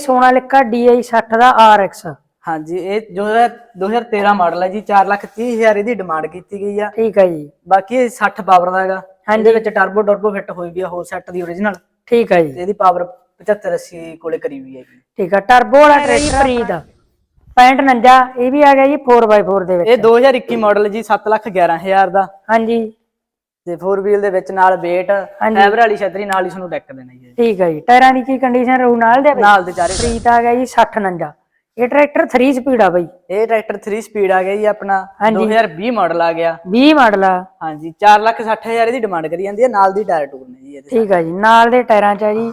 Sonalika DI 60 ਦਾ RX ਹਾਂਜੀ ਇਹ ਜੋ ਹੈ 2013 ਮਾਡਲ ਹੈ ਜੀ 4 ਲੱਖ 30 ਹਜ਼ਾਰ ਇਹਦੀ ਡਿਮਾਂਡ ਕੀਤੀ ਗਈ ਆ। ਠੀਕ ਹੈ ਜੀ। ਬਾਕੀ ਇਹ 60 ਪਾਵਰ ਦਾ ਹੈਗਾ। ਹਾਂਜੀ। ਇਹਦੇ ਵਿੱਚ ਟਰਬੋ ਟਰਬੋ ਫਿੱਟ ਹੋਈ ਵੀ ਆ ਹੋਰ ਸੈੱਟ ਦੀ origignal ਠੀਕ ਹੈ ਜੀ। ਤੇ ਇਹਦੀ ਪਾਵਰ 75 80 ਕੋਲੇ ਕਰੀ ਵੀ ਹੈ ਜੀ। ਠੀਕ ਹੈ ਟਰਬੋ ਵਾਲਾ ਟਰੈਕਟਰ ਫਰੀਦ 6549 ਇਹ ਵੀ ਆ ਗਿਆ ਜੀ 4x4 ਦੇ ਵਿੱਚ। ਇਹ 2021 ਮਾਡਲ ਜੀ 7 ਲੱਖ 11 ਹਜ਼ਾਰ ਦਾ। ਹਾਂਜੀ। ਤੇ 4 ਵੀਲ ਦੇ ਵਿੱਚ ਨਾਲ ਵੇਟ ਹਾਂਜੀ। ਫਾਈਬਰ ਵਾਲੀ ਛਤਰੀ ਨਾਲ ਹੀ ਤੁਹਾਨੂੰ ਡੈਕ ਦੇਣਾ ਜੀ। ਠੀਕ ਹੈ ਜੀ। ਟਾਇਰਾਂ ਦੀ ਕੀ ਕੰਡੀਸ਼ਨ ਰਹੂ? ਨਾਲ ਦੇ ਨਾਲ ਦੇ ਚਾਰੇ ਫਰੀਦ ਆ ਗਿਆ ਜੀ 6049 ਇਹ ਟਰੈਕਟਰ 3 ਸਪੀਡ ਆ ਬਈ। ਇਹ ਟਰੈਕਟਰ 3 ਸਪੀਡ ਆ ਗਿਆ ਜੀ ਆਪਣਾ। ਹਾਂਜੀ। 2020 ਮਾਡਲ ਆ ਗਿਆ। 20 ਮਾਡਲ ਆ। ਹਾਂਜੀ 4 ਲੱਖ 60 ਹਜ਼ਾਰ ਇਹਦੀ ਡਿਮਾਂਡ ਕਰੀ ਜਾਂਦੀ ਹੈ ਨਾਲ ਦੀ ਟਾਇਰ ਟੂਰ ਨੇ ਜੀ ਇਹਦੇ ਠੀਕ ਹੈ ਜੀ ਨਾਲ ਦੇ ਟਾਇਰਾਂ ਚ ਆ ਜੀ।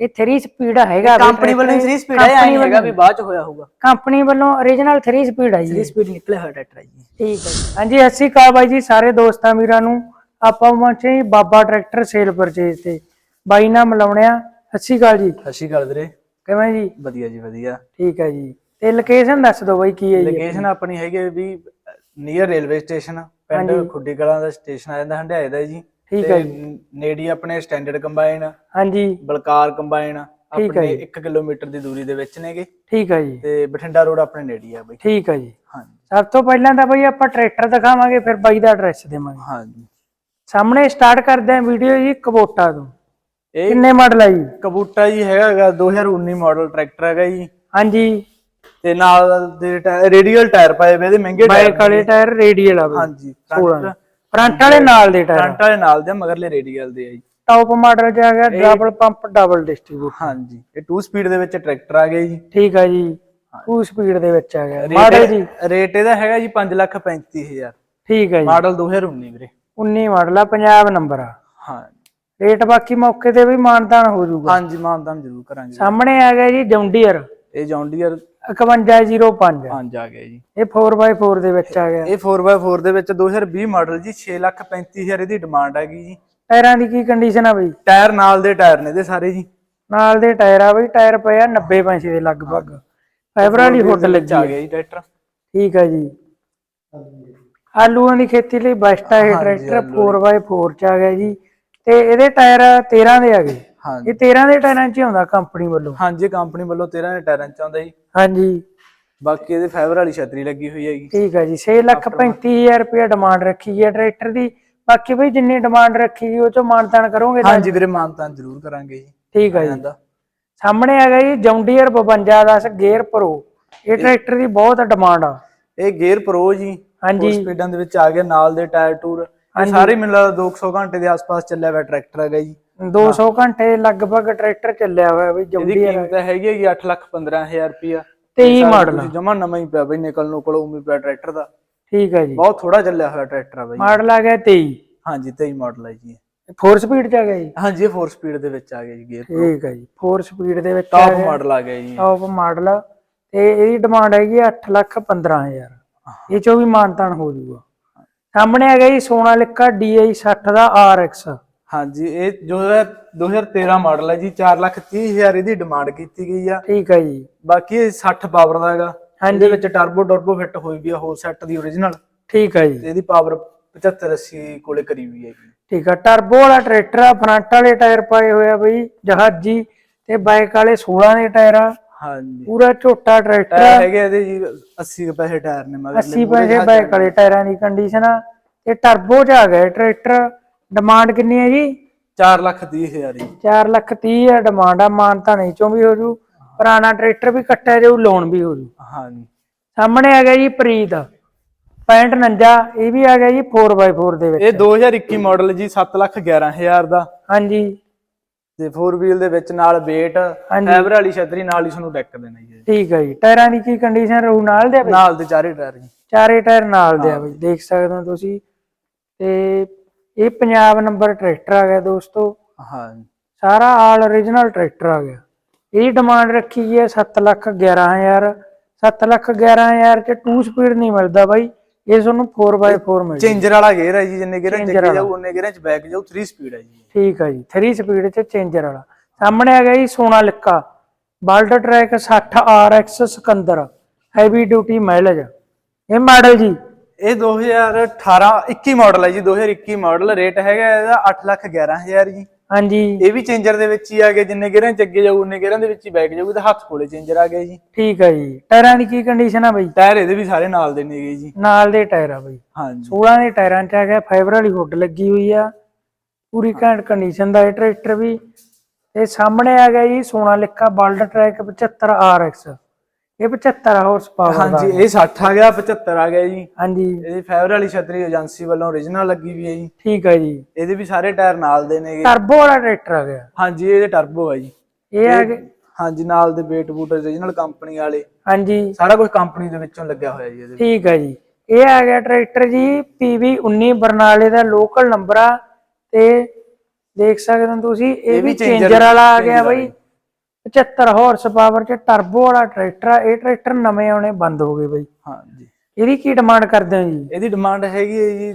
ਇਹ 3 ਸਪੀਡ ਹੈਗਾ ਕੰਪਨੀ ਵੱਲੋਂ 3 ਸਪੀਡ ਹੈ ਨਹੀਂ ਹੈਗਾ ਵੀ ਬਾਅਦ ਚ ਹੋਇਆ ਹੋਊਗਾ। ਕੰਪਨੀ ਵੱਲੋਂ origignal 3 ਸਪੀਡ ਆ ਜੀ 3 ਸਪੀਡ ਨਿਕਲੇ ਹੋਇਆ ਟਰੈਕਟਰ ਹੈ ਜੀ। ਠੀਕ ਹੈ ਜੀ। ਹਾਂਜੀ ਸਤਿ ਸ਼੍ਰੀ ਅਕਾਲ ਬਾਈ ਜੀ ਸਾਰੇ ਦੋਸਤਾਂ ਵੀਰਾਂ ਨੂੰ। ਆਪਾਂ ਪਹੁੰਚੇ ਜੀ ਬਾਬਾ ਟਰੈਕਟਰ ਸੇਲ ਪਰਚੇਜ ਤੇ। ਬਾਈ ਨਾਲ ਮਿਲਾਉਣਿਆ ਸਤਿ ਸ਼੍ਰੀ ਅਕਾਲ ਜੀ। ਸਤਿ ਸ਼੍ਰੀ ਅਕਾਲ ਵੀਰੇ। ਕਿਵੇਂ ਜੀ? ਵਧੀਆ ਜੀ ਵਧੀਆ। ਠੀਕ ਹੈ ਜੀ। ਤੇ ਲੋਕੇਸ਼ਨ ਦੱਸ ਦਿਓ ਬਾਈ ਕੀ ਹੈ ਜੀ ਲੋਕੇਸ਼ਨ ਆਪਣੀ ਹੈਗੀ ਵੀ ਨੀਅਰ ਰੇਲਵੇ ਸਟੇਸ਼ਨ ਪਿੰਡ ਖੁੱਡੀ ਕਲਾਂ ਦਾ ਸਟੇਸ਼ਨ ਆ ਜਾਂਦਾ ਹੰਡਿਆਏ ਦਾ ਜੀ। ਠੀਕ ਹੈ ਨੇੜੀ ਆਪਣੇ ਸਟੈਂਡਰਡ ਕੰਬਾਈਨ ਹਾਂਜੀ। ਬਲਕਾਰ ਕੰਬਾਈਨ ਆਪਣੇ 1 ਕਿਲੋਮੀਟਰ ਦੀ ਦੂਰੀ ਦੇ ਵਿੱਚ ਨੇਗੇ। ਠੀਕ ਹੈ ਜੀ। ਤੇ ਬਠਿੰਡਾ ਰੋਡ ਆਪਣੇ ਨੇੜੇ ਆ ਬਈ। ਠੀਕ ਹੈ ਜੀ। ਹਾਂਜੀ। ਸਭ ਤੋਂ ਪਹਿਲਾਂ ਤਾਂ ਬਾਈ ਆਪਾਂ ਟਰੈਕਟਰ ਦਿਖਾਵਾਂਗੇ ਫਿਰ ਬਾਈ ਦਾ ਐਡਰੈਸ ਦੇਵਾਂਗੇ। ਹਾਂਜੀ। ਸਾਹਮਣੇ ਸਟਾਰਟ ਕਰਦੇ ਹਾਂ ਵੀਡੀਓ ਜੀ ਕਬੋਟਾ ਤੋਂ। ਇਹ ਕਿੰਨੇ ਮਾਡਲ ਆ ਜੀ? ਕਬੂਟਾ ਜੀ ਹੈਗਾ 2019 ਮਾਡਲ ਟਰੈਕਟਰ ਹੈਗਾ ਜੀ। ਹਾਂਜੀ। ਤੇ ਨਾਲ ਦੇ ਰੇਡੀਅਲ ਟਾਇਰ ਪਾਏ ਵੇ ਇਹਦੇ ਮਹਿੰਗੇ ਟਾਇਰ ਬਾਈਕ ਵਾਲੇ ਟਾਇਰ ਰੇਡੀਅਲ ਆ ਬਈ। ਹਾਂਜੀ 16 ਫਰੰਟ ਵਾਲੇ ਨਾਲ ਦੇ ਟਾਇਰ ਫਰੰਟ ਵਾਲੇ ਨਾਲ ਦੇ ਮਗਰਲੇ ਰੇਡੀਅਲ ਦੇ ਆ ਜੀ। ਟੌਪ ਮਾਡਲ ਚ ਆ ਗਿਆ ਡਬਲ ਪੰਪ ਡਬਲ ਡਿਸਟ੍ਰੀਬਿਊਟਰ ਹਾਂਜੀ ਇਹ 2 ਸਪੀਡ ਦੇ ਵਿੱਚ ਟਰੈਕਟਰ ਆ ਗਿਆ ਜੀ। ਠੀਕ ਹੈ ਜੀ। 2 ਸਪੀਡ ਦੇ ਵਿੱਚ ਆ ਗਿਆ। ਮਾਡਲ ਜੀ। ਰੇਟ ਇਹਦਾ ਹੈਗਾ ਜੀ 5 ਲੱਖ 35000 ਠੀਕ ਹੈ ਜੀ। ਮਾਡਲ 2019 ਵੀਰੇ। 19 ਮਾਡਲ ਆ ਪੰਜਾਬ ਨੰਬਰ ਆ। ਹਾਂ। ਰੇਟ ਬਾਕੀ ਮੌਕੇ ਤੇ ਵੀ ਮਾਨਤਾਨ ਹੋ ਜਾਊਗਾ। ਹਾਂਜੀ ਮਾਨਦਾਨ ਜ਼ਰੂਰ ਕਰਾਂਗੇ। ਸਾਹਮਣੇ ਆ ਗਿਆ ਜੀ ਜੌਂਡੀਅਰ। ਇਹ ਜੌਂਡੀਅਰ 5105 5 ਆ ਗਿਆ ਜੀ। ਇਹ 4x4 ਦੇ ਵਿੱਚ ਆ ਗਿਆ। ਇਹ 4x4 ਦੇ ਵਿੱਚ 2020 ਮਾਡਲ ਜੀ 6 ਲੱਖ 35000 ਇਹਦੀ ਡਿਮਾਂਡ ਹੈਗੀ ਜੀ। ਟਾਇਰਾਂ ਦੀ ਕੀ ਕੰਡੀਸ਼ਨ ਆ ਬਈ? ਟਾਇਰ ਨਾਲ ਦੇ ਟਾਇਰ ਨੇ ਇਹਦੇ ਸਾਰੇ ਜੀ। ਨਾਲ ਦੇ ਟਾਇਰ ਆ ਬਈ ਟਾਇਰ ਪਏ ਆ 90 ਪੈਸੇ ਦੇ ਲਗਭਗ। ਫਾਈਬਰ ਵਾਲੀ ਹੁੱਡ ਲੱਗੀ ਆ ਆ। ਗਿਆ ਜੀ ਟਰੈਕਟਰ। ਠੀਕ ਹੈ ਜੀ। ਆਲੂਆਂ ਦੀ ਖੇਤੀ ਲਈ ਬੈਸਟ ਇਹ ਟਰੈਕਟਰ 4x4 ਚ ਆ ਗਿਆ ਜੀ। ਤੇ ਇਹਦੇ ਟਾਇਰ 13 ਦੇ ਆ ਗਏ। ਹਾਂਜੀ। ਇਹ 13 ਦੇ ਟਾਇਰਾਂ 'ਚ ਹੀ ਆਉਂਦਾ ਕੰਪਨੀ ਵੱਲੋਂ। ਹਾਂਜੀ ਕੰਪਨੀ ਵੱਲੋਂ 13 ਦੇ ਟਾਇਰਾਂ ਚ ਆਉਂਦਾ ਜੀ। ਹਾਂਜੀ। ਬਾਕੀ ਇਹਦੇ ਫਾਈਬਰ ਵਾਲੀ ਛਤਰੀ ਲੱਗੀ ਹੋਈ ਹੈਗੀ ਠੀਕ ਹੈ ਜੀ 6 ਲੱਖ 35000 ਰੁਪਏ ਡਿਮਾਂਡ ਰੱਖੀ ਹੈ ਟਰੈਕਟਰ ਦੀ। ਬਾਕੀ ਬਈ ਜਿੰਨੀ ਡਿਮਾਂਡ ਰੱਖੀ ਗਈ ਉਹ ਚੋਂ ਮਾਨਤਾਨ ਕਰੋਗੇ ਤਾਂ ਹਾਂਜੀ ਵੀਰੇ ਮਾਨਤਾਨ ਜ਼ਰੂਰ ਕਰਾਂਗੇ ਜੀ। ਠੀਕ ਹੈ ਜੀ। ਜਾਂਦਾ ਸਾਹਮਣੇ ਆ ਗਿਆ ਜੀ ਜੌਂਡੀਅਰ 5210 ਗੇਅਰ ਪ੍ਰੋ। ਇਹ ਟਰੈਕਟਰ ਦੀ ਬਹੁਤ ਡਿਮਾਂਡ ਆ। ਇਹ ਗੇਅਰ ਪ੍ਰੋ ਜੀ। ਹਾਂਜੀ। ਫੋਰ ਸਪੀਡਾਂ ਦੇ ਵਿੱਚ ਆ ਗਿਆ ਨਾਲ ਦੇ ਟਾਇਰ ਟੂਰ ਸਾਰੇ ਮੈਨੂੰ ਲੱਗਦਾ 200 ਘੰਟੇ ਦੇ ਆਸ-ਪਾਸ ਚੱਲਿਆ ਹੋਇਆ ਟਰੈਕਟਰ ਹੈਗਾ ਜੀ। 200 ਘੰਟੇ ਲਗਭਗ ਟਰੈਕਟਰ ਚੱਲਿਆ ਹੋਇਆ ਬਈ ਇਹਦੀ ਜੌਂਡੀਅਰ ਕੀਮਤ ਹੈਗੀ ਹੈ ਜੀ 8 ਲੱਖ 15000 ਰੁਪਿਆ 23 ਮਾਡਲ ਜਮਾ ਨਵਾਂ ਹੀ ਪਿਆ ਬਈ ਨਿਕਲ ਨੂੰ ਕੋਲ ਉਮੀ ਪਿਆ ਟਰੈਕਟਰ ਦਾ। ਠੀਕ ਹੈ ਜੀ। ਬਹੁਤ ਥੋੜਾ ਚੱਲਿਆ ਹੋਇਆ ਟਰੈਕਟਰ ਆ ਬਈ। ਮਾਡਲ ਆ ਗਿਆ 23 ਹਾਂਜੀ 23 ਮਾਡਲ ਹੈ ਜੀ 4 ਸਪੀਡ ਚ ਆ ਗਿਆ ਜੀ। ਹਾਂਜੀ 4 ਸਪੀਡ ਦੇ ਵਿੱਚ ਆ ਗਿਆ ਜੀ ਗੇਅਰ ਠੀਕ ਹੈ ਜੀ। 4 ਸਪੀਡ ਦੇ ਵਿੱਚ ਟਾਪ ਮਾਡਲ ਆ ਗਿਆ ਜੀ ਟੌਪ ਮਾਡਲ ਤੇ ਇਹਦੀ ਡਿਮਾਂਡ ਹੈਗੀ 8 ਲੱਖ 15000 ਇਹ ਚੋਂ ਵੀ ਮਾਨਤਾਨ ਹੋ ਜਾਊਗਾ ਸਾਹਮਣੇ ਆ ਗਿਆ ਜੀ ਸੋਨਾਲਿਕਾ DI 60 ਦਾ RX ਹਾਂਜੀ ਇਹ ਜੋ ਹੈ 2013 ਮਾਡਲ ਹੈ ਜੀ 4 ਲੱਖ 30 ਹਜ਼ਾਰ ਇਹਦੀ ਡਿਮਾਂਡ ਕੀਤੀ ਗਈ ਆ। ਠੀਕ ਹੈ ਜੀ। ਬਾਕੀ ਇਹ 60 ਪਾਵਰ ਦਾ ਹੈਗਾ। ਇਹਦੇ ਵਿੱਚ ਟਰਬੋ ਟਰਬੋ ਫਿੱਟ ਹੋਈ ਵੀ ਆ ਹੋਰ ਸੈੱਟ ਦੀ origignal ਠੀਕ ਹੈ ਜੀ। ਇਹਦੀ ਪਾਵਰ 75 80 ਕੋਲੇ ਕਰੀ ਵੀ ਹੈਗੀ ਠੀਕ ਆ ਟਰਬੋ ਵਾਲਾ ਟਰੈਕਟਰ ਆ ਫਰੰਟ ਵਾਲੇ ਟਾਇਰ ਪਾਏ ਹੋਏ ਆ ਬਈ ਜਹਾਜੀ ਤੇ ਬਾਈਕ ਵਾਲੇ 16 ਦੇ ਟਾਇਰ ਆ। ਹਾਂਜੀ। ਪੂਰਾ ਝੋਟਾ ਟਰੈਕਟਰ ਟਾਇਰ ਆ ਹੈਗੇ ਇਹਦੇ ਜੀ 80 ਕੁ ਪੈਸੇ ਟਾਇਰ ਨੇ ਮਗਰ 80 ਪੈਸੇ ਬਾਈਕ ਵਾਲੇ ਟਾਇਰਾਂ ਦੀ ਕੰਡੀਸ਼ਨ ਆ। ਤੇ ਟਰਬੋ ਚ ਆ ਗਿਆ ਟਰੈਕਟਰ। ਡਿਮਾਂਡ ਕਿੰਨੀ ਹੈ ਜੀ? 4 ਲੱਖ 30 ਹਜ਼ਾਰ ਜੀ। 4 ਲੱਖ 30 ਹੈ ਡਿਮਾਂਡ ਆ। ਮਾਨਤਾ ਨਹੀਂ ਚੋਂ ਵੀ ਹੋ ਜੂ। ਪੁਰਾਣਾ ਟਰੈਕਟਰ ਵੀ ਕੱਟਿਆ ਜਾਊ ਲੋਨ ਵੀ ਹੋ ਜੂ। ਹਾਂਜੀ। ਸਾਹਮਣੇ ਆ ਗਿਆ ਜੀ ਪ੍ਰੀਤ। 6549 ਇਹ ਵੀ ਆ ਗਿਆ ਜੀ 4x4 ਦੇ ਵਿੱਚ। ਇਹ 2021 ਮਾਡਲ ਜੀ 7 ਲੱਖ 11 ਹਜ਼ਾਰ ਦਾ। ਹਾਂਜੀ। ਤੇ 4 ਵੀਲ ਦੇ ਵਿੱਚ ਨਾਲ ਵੇਟ ਹਾਂਜੀ। ਫਾਈਬਰ ਵਾਲੀ ਛਤਰੀ ਨਾਲ ਹੀ ਤੁਹਾਨੂੰ ਡੈਕ ਦੇਣਾ ਜੀ ਠੀਕ ਹੈ ਜੀ। ਟਾਇਰਾਂ ਦੀ ਕੀ ਕੰਡੀਸ਼ਨ ਰਹੂ? ਨਾਲ ਦੇ ਬਈ? ਨਾਲ ਦੇ ਚਾਰੇ ਟਾਇਰ ਜੀ। ਚਾਰੇ ਟਾਇਰ ਨਾਲ ਦੇ ਆ ਬਈ ਦੇਖ ਸਕਦੇ ਹੋ ਤੁਸੀਂ। ਤੇ ਇਹ ਪੰਜਾਬ ਨੰਬਰ ਟਰੈਕਟਰ ਆ ਗਿਆ ਦੋਸਤੋ। ਹਾਂਜੀ ਸਾਰਾ ਆਲ origignal ਟਰੈਕਟਰ ਆ ਗਿਆ। ਇਹਦੀ ਡਿਮਾਂਡ ਰੱਖੀ ਗਈ ਹੈ 7 ਲੱਖ 11000 7 ਲੱਖ 11000 ਚ 2 ਸਪੀਡ ਨਹੀਂ ਮਿਲਦਾ ਬਾਈ। ਇਹ ਤੁਹਾਨੂੰ 4x4 ਮਿਲ ਚੇਂਜਰ ਵਾਲਾ ਗੇਅਰ ਹੈ ਜੀ ਜਿੰਨੇ ਗੇਅਰਾਂ ਚੱਕੀ। ਜਾਊ ਉਹਨੇ ਗੇਅਰਾਂ ਚ ਬੈਕ ਜਾਊ 3 ਸਪੀਡ ਹੈ ਜੀ। ਠੀਕ ਹੈ ਜੀ 3 ਸਪੀਡ ਚ ਚੇਂਜਰ ਵਾਲਾ। ਸਾਹਮਣੇ ਆ ਗਿਆ ਜੀ Sonalika ਬਾਲਟ track 60 RX Sikander heavy duty mileage ਇਹ ਮਾਡਲ ਜੀ। ਇਹ 2018 21 ਮਾਡਲ ਹੈ ਜੀ 2021 ਮਾਡਲ ਰੇਟ ਹੈਗਾ ਇਹਦਾ 8 ਲੱਖ 11000 ਜੀ। ਹਾਂਜੀ। ਇਹ ਵੀ ਚੇਂਜਰ ਦੇ ਵਿੱਚ ਹੀ ਆ ਗਿਆ ਜਿੰਨੇ ਗੇਰਾਂ ਚ ਅੱਗੇ ਜਾਊ ਉਨੇ ਗੇਰਾਂ ਦੇ ਵਿੱਚ ਹੀ ਬੈਕ ਜਾਊ ਤੇ ਹੱਥ ਕੋਲੇ ਚੇਂਜਰ ਆ ਗਿਆ ਜੀ। ਠੀਕ ਆ ਜੀ। ਟਾਇਰਾਂ ਦੀ ਕੀ ਕੰਡੀਸ਼ਨ ਆ ਬਈ? ਟਾਇਰ ਇਹਦੇ ਵੀ ਸਾਰੇ ਨਾਲ ਦੇ ਨੇਗੇ ਜੀ। ਨਾਲ ਦੇ ਟਾਇਰ ਆ ਬਈ। ਹਾਂਜੀ। 16 ਦੇ ਟਾਇਰਾਂ 'ਚ ਆ ਗਿਆ ਫਾਈਬਰ ਵਾਲੀ ਹੁੱਡ ਲੱਗੀ ਹੋਈ ਆ। ਪੂਰੀ ਘੈਂਟ ਕੰਡੀਸ਼ਨ ਦਾ ਇਹ ਟਰੈਕਟਰ ਵੀ। ਤੇ ਸਾਹਮਣੇ ਆ ਗਿਆ ਜੀ ਸੋਨਾਲਿਕਾ ਬਲਡ ਟਰੈਕ 75 RX ਇਹ 75 ਹਾਰਸ ਪਾਵਰ ਦਾ। ਹਾਂਜੀ ਇਹ 60 ਆ ਗਿਆ 75 ਆ ਗਿਆ ਜੀ। ਹਾਂਜੀ। ਇਹਦੀ ਫਾਈਬਰ ਵਾਲੀ ਛਤਰੀ ਏਜੰਸੀ ਵੱਲੋਂ origignal ਲੱਗੀ ਵੀ ਹੈ ਜੀ। ਠੀਕ ਆ ਜੀ। ਇਹਦੇ ਵੀ ਸਾਰੇ ਟਾਇਰ ਨਾਲ ਦੇ ਨੇਗੇ। ਟਰਬੋ ਵਾਲਾ ਟਰੈਕਟਰ ਆ ਗਿਆ। ਹਾਂਜੀ ਇਹਦੇ ਟਰਬੋ ਆ ਜੀ। ਇਹ ਆ ਗਿਆ ਹਾਂਜੀ ਨਾਲ ਦੇ ਬੇਟ ਬੂਟ origignal ਕੰਪਨੀ ਵਾਲੇ। ਹਾਂਜੀ। ਸਾਰਾ ਕੁਝ ਕੰਪਨੀ ਦੇ ਵਿੱਚੋਂ ਲੱਗਿਆ ਹੋਇਆ ਜੀ ਇਹਦੇ ਠੀਕ ਆ ਜੀ। ਇਹ ਆ ਗਿਆ ਟਰੈਕਟਰ ਜੀ PV 19 ਬਰਨਾਲੇ ਦਾ ਲੋਕਲ ਨੰਬਰ ਆ। ਤੇ ਦੇਖ ਸਕਦੇ ਹੋ ਤੁਸੀਂ ਇਹ ਵੀ ਚੇਂਜਰ ਵਾਲਾ ਆ ਗਿਆ ਬਈ। 75 ਹਾਰਸ ਪਾਵਰ ਚ ਟਰਬੋ ਵਾਲਾ ਟਰੈਕਟਰ ਆ ਇਹ ਟਰੈਕਟਰ ਨਵੇਂ ਆਉਣੇ ਬੰਦ ਹੋ ਗਏ ਬਈ। ਹਾਂਜੀ। ਇਹਦੀ ਕੀ ਡਿਮਾਂਡ ਕਰਦੇ ਹੋ ਜੀ? ਇਹਦੀ ਡਿਮਾਂਡ ਹੈਗੀ ਹੈ ਜੀ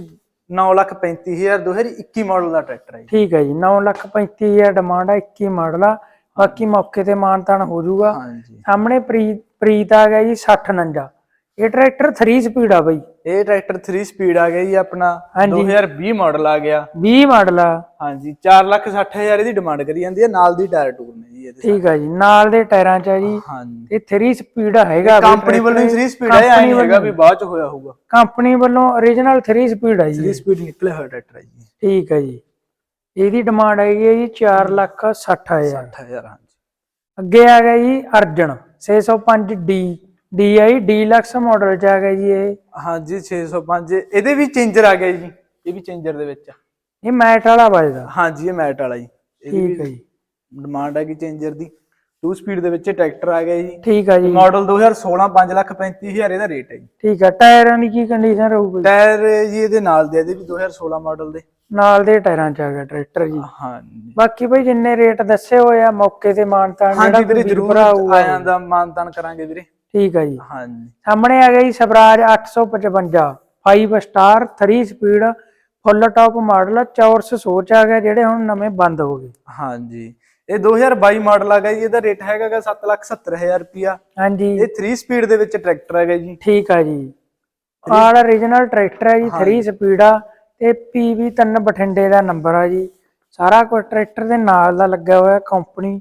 935000 2021 ਮਾਡਲ ਦਾ ਟਰੈਕਟਰ ਹੈ ਠੀਕ ਹੈ ਜੀ 9 ਲੱਖ 35 ਹਜ਼ਾਰ ਡਿਮਾਂਡ ਆ 21 ਮਾਡਲ ਆ ਬਾਕੀ ਮੌਕੇ ਤੇ ਮਾਨਤਾਨ ਹੋ ਜਾਊਗਾ। ਹਾਂਜੀ। ਸਾਹਮਣੇ ਪ੍ਰੀਤ ਪ੍ਰੀਤ ਆ ਗਿਆ ਜੀ 60 49 ਇਹ ਟਰੈਕਟਰ 3 ਸਪੀਡ ਆ ਬਈ। ਇਹ ਟਰੈਕਟਰ 3 ਸਪੀਡ ਆ ਗਿਆ ਜੀ ਆਪਣਾ। ਹਾਂਜੀ। 2020 ਮਾਡਲ ਆ ਗਿਆ। 20 ਮਾਡਲ ਆ। ਹਾਂਜੀ 460000 ਇਹਦੀ ਡਿਮਾਂਡ ਕਰੀ ਜਾਂਦੀ ਹੈ ਨਾਲ ਦੀ ਟਾਇਰ ਟੂਰ ਨੇ। ਜੀ ਇਹਦੇ ਠੀਕ ਆ ਜੀ ਨਾਲ ਦੇ ਟਾਇਰਾਂ ਚ ਆ ਜੀ। ਹਾਂਜੀ। ਇਹ 3 ਸਪੀਡ ਹੈਗਾ ਕੰਪਨੀ ਵੱਲੋਂ ਹੀ 3 ਸਪੀਡ ਹੈ ਐ ਹੈਗਾ ਵੀ ਬਾਅਦ ਚ ਹੋਇਆ ਹੋਊਗਾ? ਕੰਪਨੀ ਵੱਲੋਂ origignal 3 ਸਪੀਡ ਆ ਜੀ। 3 ਸਪੀਡ ਨਿਕਲਿਆ ਹੋਇਆ ਟਰੈਕਟਰ ਹੈ ਜੀ। ਠੀਕ ਹੈ ਜੀ। ਇਹਦੀ ਡਿਮਾਂਡ ਹੈਗੀ ਹੈ ਜੀ 4 ਲੱਖ 60 ਹਜ਼ਾਰ। 60000 ਹਾਂਜੀ। ਅੱਗੇ ਆ ਗਿਆ ਜੀ Arjan 605D DI deluxe model ਚ ਆ ਗਿਆ ਜੀ ਇਹ। ਹਾਂਜੀ 605 ਇਹਦੇ ਵੀ ਚੇਂਜਰ ਆ ਗਿਆ ਜੀ। ਇਹ ਵੀ ਚੇਂਜਰ ਦੇ ਵਿੱਚ। ਇਹ ਮੈਟ ਵਾਲਾ ਵੱਜਦਾ। ਹਾਂਜੀ ਇਹ ਮੈਟ ਵਾਲਾ ਜੀ। ਠੀਕ ਹੈ ਜੀ। ਡਿਮਾਂਡ ਹੈਗੀ ਚੇਂਜਰ ਦੀ। 2 ਸਪੀਡ ਦੇ ਵਿੱਚ ਟਰੈਕਟਰ ਆ ਗਿਆ ਜੀ। ਠੀਕ ਆ ਜੀ। ਮਾਡਲ 2016 535000 ਇਹਦਾ ਰੇਟ ਹੈ ਜੀ। ਠੀਕ ਆ ਟਾਇਰਾਂ ਦੀ ਕੀ ਕੰਡੀਸ਼ਨ ਰਹੂਗੀ? ਟਾਇਰ ਜੀ ਇਹਦੇ ਨਾਲ ਦੇ ਇਹਦੇ ਵੀ 2016 ਮਾਡਲ ਦੇ। ਨਾਲ ਦੇ ਟਾਇਰਾਂ ਚ ਆ ਗਿਆ ਟਰੈਕਟਰ ਜੀ। ਹਾਂਜੀ। ਬਾਕੀ ਭਾਈ ਜਿੰਨੇ ਰੇਟ ਦੱਸੇ ਹੋਏ ਆ ਮੌਕੇ ਤੇ ਮਾਨਤਾਨ ਜਿਹੜਾ ਵੀਰੇ ਜਰੂਰ ਆਇਆਂ ਦਾ ਮਾਨਤਾਨ ਕਰਾਂਗੇ ਵੀਰੇ। ਠੀਕ ਆ ਜੀ। ਹਾਂਜੀ। ਸਾਹਮਣੇ ਆ ਗਿਆ ਜੀ Swaraj 855 5 star 3 speed full top model ਚੌਰਸ ਸੋਚ ਆ ਗਿਆ ਜਿਹੜੇ ਹੁਣ ਨਵੇਂ ਬੰਦ ਹੋ ਗਏ। ਹਾਂਜੀ। ਇਹ 2022 ਮਾਡਲ ਆ ਗਿਆ ਜੀ ਇਹਦਾ ਰੇਟ ਹੈਗਾਗਾ 770000 ਰੁਪਿਆ ਹਾਂਜੀ। ਇਹ 3 ਸਪੀਡ ਦੇ ਵਿੱਚ ਟਰੈਕਟਰ ਹੈਗਾ ਜੀ। ਠੀਕ ਆ ਜੀ। ਆਲ origignal ਟਰੈਕਟਰ ਹੈ ਜੀ। 3 ਸਪੀਡ ਆ ਤੇ PV 3 ਬਠਿੰਡੇ ਦਾ ਨੰਬਰ ਆ ਜੀ। ਸਾਰਾ ਕੁਝ ਟਰੈਕਟਰ ਦੇ ਨਾਲ ਦਾ ਲੱਗਿਆ ਹੋਇਆ ਕੰਪਨੀ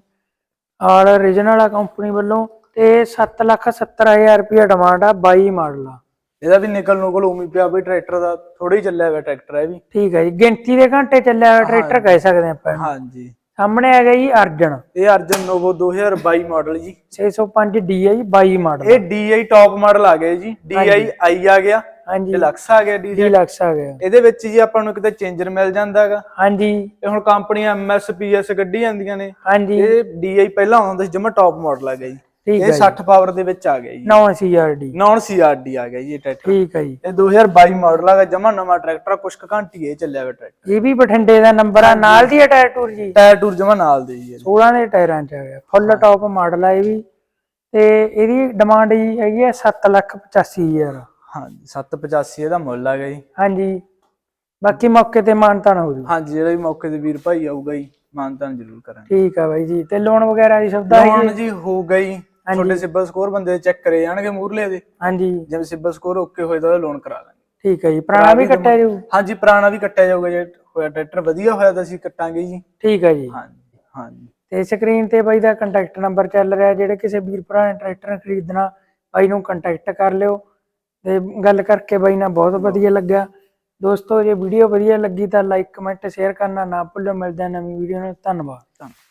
ਆਲ origignal ਆ ਕੰਪਨੀ ਵੱਲੋਂ ਤੇ 770000 ਰੁਪਏ ਡਿਮਾਂਡ ਆ 22 ਮਾਡਲ ਆ। ਇਹਦਾ ਵੀ ਨਿਕਲ ਨੁਕਲ ਉਮੀ ਪਿਆ ਬਈ ਟਰੈਕਟਰ ਦਾ ਥੋੜਾ ਚੱਲਿਆ ਹੋਇਆ ਟਰੈਕਟਰ ਹੈ ਵੀ। ਠੀਕ ਹੈ ਜੀ। ਗਿਣਤੀ ਦੇ ਘੰਟੇ ਚੱਲਿਆ ਹੋਇਆ ਟਰੈਕਟਰ ਕਹਿ ਸਕਦੇ ਆਪਾਂ। ਹਾਂਜੀ ਸਾਹਮਣੇ ਆ ਗਿਆ ਜੀ ਅਰਜਨ। ਇਹ ਅਰਜਨ ਨੋਵੋ 2022 ਮਾਡਲ ਜੀ। 605 DI 22 ਮਾਡਲ। ਇਹ DI ਟੌਪ ਮਾਡਲ ਆ ਗਿਆ ਜੀ। DI I ਆ ਗਿਆ। ਹਾਂਜੀ। ਡਿਲਕਸ ਆ ਗਿਆ DI ਡੀਲਕਸ ਆ ਗਿਆ। ਇਹਦੇ ਵਿੱਚ ਜੀ ਆਪਾਂ ਨੂੰ ਕਿਤੇ ਚੇਂਜਰ ਮਿਲ ਜਾਂਦਾ ਹੈਗਾ। ਹਾਂਜੀ। ਇਹ ਹੁਣ ਕੰਪਨੀਆਂ MSPS ਕੱਢੀ ਜਾਂਦੀਆਂ ਨੇ। ਹਾਂਜੀ। ਇਹ DI ਪਹਿਲਾਂ ਆਉਂਦਾ ਸੀ ਜਮਾ ਟੌਪ ਮਾਡਲ ਆ ਗਿਆ ਜੀ। ਠੀਕ ਇਹ 60 ਪਾਵਰ ਦੇ ਵਿੱਚ ਆ ਗਿਆ ਜੀ। 9 CRD ਨੌਨ CRD ਆ ਗਿਆ ਜੀ ਇਹ ਟਰੈਕਟਰ ਠੀਕ ਹੈ ਜੀ। ਇਹ 2022 ਮਾਡਲ ਆ ਜਮਾ ਨਵਾਂ ਟਰੈਕਟਰ ਕੁਛ ਕੁ ਘੰਟੀ ਇਹ ਚੱਲਿਆ ਹੋਇਆ ਟਰੈਕਟਰ ਇਹ ਵੀ ਬਠਿੰਡੇ ਦਾ ਨੰਬਰ ਆ ਨਾਲ ਦੀ ਟਾਇਰ ਟੂਰ ਜੀ? ਟਾਇਰ ਟੂਰ ਜਮਾ ਨਾਲ ਦੇ ਜੀ ਇਹਦੇ। 16 ਦੇ ਟਾਇਰਾਂ ਚ ਆ ਗਿਆ ਫੁੱਲ ਟਾਪ ਮਾਡਲ ਆ ਇਹ ਵੀ। ਤੇ ਇਹਦੀ ਡਿਮਾਂਡ ਜੀ ਹੈਗੀ ਆ 785000 ਹਾਂਜੀ 785 ਇਹਦਾ ਮੁੱਲ ਆ ਗਿਆ ਜੀ। ਹਾਂਜੀ। ਬਾਕੀ ਮੌਕੇ ਤੇ ਮਾਨਤਾਨ ਹੋ ਜੂ। ਹਾਂਜੀ ਜਿਹੜਾ ਵੀ ਮੌਕੇ ਤੇ ਵੀਰ ਭਾਈ ਆਊਗਾ ਜੀ ਮਾਨਤਾਨ ਜ਼ਰੂਰ ਕਰਾਂਗੇ। ਠੀਕ ਆ ਬਾਈ ਜੀ ਤੇ ਲੋਨ ਵਗੈਰਾ ਦੀ ਸੁਵਿਧਾ ਹੁਣ ਜੀ ਹੋਊਗਾ ਜੀ। ਤੁਹਾਡੇ ਸਿਬਲ ਸਕੋਰ ਬੰਦੇ ਚੈੱਕ ਕਰੇ ਜਾਣਗੇ ਮੂਰਲੇ ਦੇ। ਹਾਂਜੀ। ਜਿਵੇਂ ਸਿਬਲ ਸਕੋਰ ਓਕੇ ਹੋਏ ਤਾਂ ਲੋਨ ਕਰਾ ਦਾਂਗੇ। ਠੀਕ ਹੈ ਜੀ ਪੁਰਾਣਾ ਵੀ ਕੱਟਿਆ ਜੂ ਹਾਂਜੀ ਪੁਰਾਣਾ ਵੀ ਕੱਟਿਆ ਜਾਊਗਾ ਜੇ ਹੋਇਆ ਟਰੈਕਟਰ ਵਧੀਆ ਹੋਇਆ ਤਾਂ ਅਸੀਂ ਕੱਟਾਂਗੇ ਜੀ। ਠੀਕ ਹੈ ਜੀ। ਹਾਂਜੀ ਹਾਂਜੀ। ਤੇ ਸਕਰੀਨ ਤੇ ਬਾਈ ਦਾ ਕੰਟੈਕਟ ਨੰਬਰ ਚੱਲ ਰਿਹਾ ਜਿਹੜੇ ਕਿਸੇ ਵੀਰ ਭਰਾ ਨੇ ਟਰੈਕਟਰ ਖਰੀਦਣਾ ਬਾਈ ਨੂੰ ਕੰਟੈਕਟ ਕਰ ਲਿਓ। ਤੇ ਗੱਲ ਕਰਕੇ ਬਾਈ ਨਾਲ ਬਹੁਤ ਵਧੀਆ ਲੱਗਿਆ। ਦੋਸਤੋ ਜੇ ਵੀਡੀਓ ਵਧੀਆ ਲੱਗੀ ਤਾਂ ਲਾਈਕ ਕਮੈਂਟ ਸ਼ੇਅਰ ਕਰਨਾ ਨਾ ਭੁੱਲਿਓ ਮਿਲਦੇ ਹਾਂ ਨਵੀਂ ਵੀਡੀਓ ਨਾਲ। ਧੰਨਵਾਦ। ਧੰਨਵਾਦ।